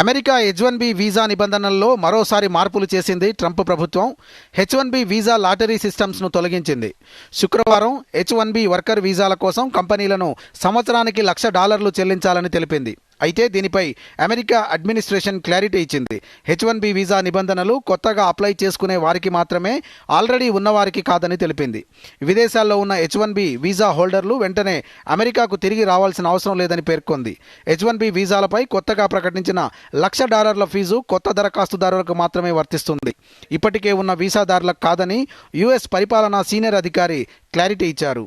America H one B visa నిబంధనల్లో మరోసారి మార్పులు చేసింది ట్రంప్ ప్రభుత్వం. H one B visa lottery సిస్టమ్స్ను తొలగించింది. శుక్రవారం హెచ్ వన్ బి వర్కర్ వీసాల కోసం కంపెనీలను సంవత్సరానికి లక్ష డాలర్లు చెల్లించాలని తెలిపింది. అయితే దీనిపై అమెరికా అడ్మినిస్ట్రేషన్ క్లారిటీ ఇచ్చింది. హెచ్ వన్ బి వీసా నిబంధనలు కొత్తగా అప్లై చేసుకునే వారికి మాత్రమే ఆల్రెడీ ఉన్నవారికి కాదని తెలిపింది. విదేశాల్లో ఉన్న హెచ్ వన్ బి వీసా హోల్డర్లు వెంటనే అమెరికాకు తిరిగి రావాల్సిన అవసరం లేదని పేర్కొంది. హెచ్ వన్ బి వీసాలపై కొత్తగా ప్రకటించిన లక్ష డాలర్ల ఫీజు కొత్త దరఖాస్తుదారులకు మాత్రమే వర్తిస్తుంది. ఇప్పటికే ఉన్న వీసాదారులకు కాదని యుఎస్ పరిపాలనా సీనియర్ అధికారి క్లారిటీ ఇచ్చారు.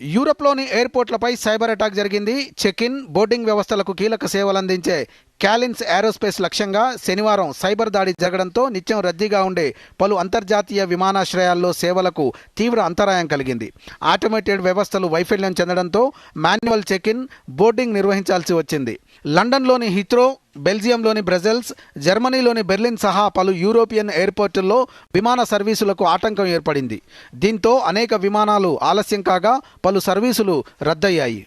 యూరప్లోని ఎయిర్పోర్ట్లపై సైబర్ అటాక్ జరిగింది. చెక్ ఇన్ బోర్డింగ్ వ్యవస్థలకు కీలక సేవలు అందించే క్యాలిన్స్ ఏరోస్పేస్ లక్ష్యంగా శనివారం సైబర్ దాడి జరగడంతో నిత్యం రద్దీగా ఉండే పలు అంతర్జాతీయ విమానాశ్రయాల్లో సేవలకు తీవ్ర అంతరాయం కలిగింది. ఆటోమేటెడ్ వ్యవస్థలు వైఫల్యం చెందడంతో మాన్యువల్ చెక్ ఇన్ బోర్డింగ్ నిర్వహించాల్సి వచ్చింది. లండన్లోని హిత్రో బెల్జియంలోని బ్రజెల్స్ జర్మనీలోని బెర్లిన్ సహా పలు యూరోపియన్ ఎయిర్పోర్టుల్లో విమాన సర్వీసులకు ఆటంకం ఏర్పడింది. దీంతో అనేక విమానాలు ఆలస్యం కాగా పలు సర్వీసులు రద్దయ్యాయి.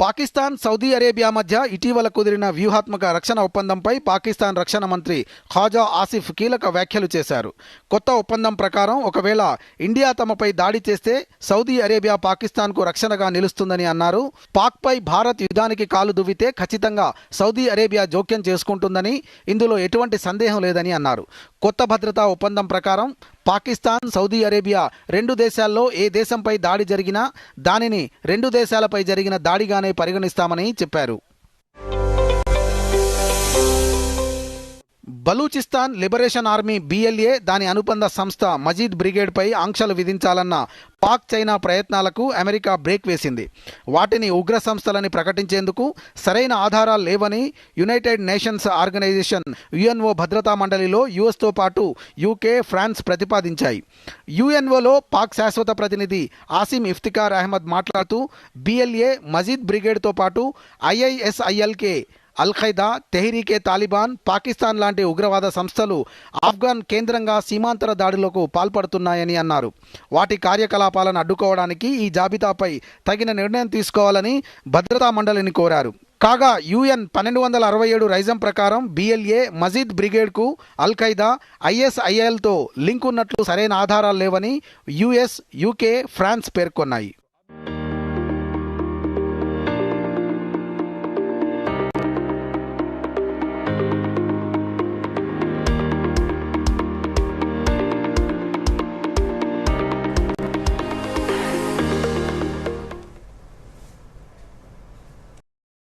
పాకిస్తాన్ సౌదీ అరేబియా మధ్య ఇటీవల కుదిరిన వ్యూహాత్మక రక్షణ ఒప్పందంపై పాకిస్తాన్ రక్షణ మంత్రి ఖాజా ఆసిఫ్ కీలక వ్యాఖ్యలు చేశారు. కొత్త ఒప్పందం ప్రకారం ఒకవేళ ఇండియా తమపై దాడి చేస్తే సౌదీ అరేబియా పాకిస్తాన్కు రక్షణగా నిలుస్తుందని అన్నారు. పాక్పై భారత్ యుద్ధానికి కాలు దువ్వితే ఖచ్చితంగా సౌదీ అరేబియా జోక్యం చేసుకుంటుందని ఇందులో ఎటువంటి సందేహం లేదని అన్నారు. కొత్త భద్రతా ఒప్పందం ప్రకారం పాకిస్తాన్ సౌదీ అరేబియా రెండు దేశాల్లో ఏ దేశంపై దాడి జరిగినా దానిని రెండు దేశాలపై జరిగిన దాడిగానే పరిగణిస్తామని చెప్పారు. బలూచిస్తాన్ లిబరేషన్ ఆర్మీ బిఎల్ఏ దాని అనుబంధ సంస్థ మజీద్ బ్రిగేడ్పై ఆంక్షలు విధించాలన్న పాక్ చైనా ప్రయత్నాలకు అమెరికా బ్రేక్ వేసింది. వాటిని ఉగ్ర సంస్థలని ప్రకటించేందుకు సరైన ఆధారాలు లేవని యునైటెడ్ నేషన్స్ ఆర్గనైజేషన్ యుఎన్ఓ భద్రతా మండలిలో యుఎస్తో పాటు యూకే ఫ్రాన్స్ ప్రతిపాదించాయి. యుఎన్ఓలో పాక్ శాశ్వత ప్రతినిధి ఆసిమ్ ఇఫ్తికార్ అహ్మద్ మాట్లాడుతూ బిఎల్ఏ మజీద్ బ్రిగేడ్తో పాటు ఐఐఎస్ఐఎల్కే అల్ ఖైదా తెహ్రీకే తాలిబాన్ పాకిస్తాన్ లాంటి ఉగ్రవాద సంస్థలు ఆఫ్ఘాన్ కేంద్రంగా సీమాంతర దాడులకు పాల్పడుతున్నాయని అన్నారు. వాటి కార్యకలాపాలను అడ్డుకోవడానికి ఈ జాబితాపై తగిన నిర్ణయం తీసుకోవాలని భద్రతా మండలిని కోరారు. కాగా యుఎన్ పన్నెండు వందల అరవై ఏడు రైజం ప్రకారం బిఎల్ఏ మజీద్ బ్రిగేడ్కు అల్ ఖైదా ఐఎస్ఐఎల్తో లింక్ ఉన్నట్లు సరైన ఆధారాలు లేవని యుఎస్ యూకే ఫ్రాన్స్ పేర్కొన్నాయి.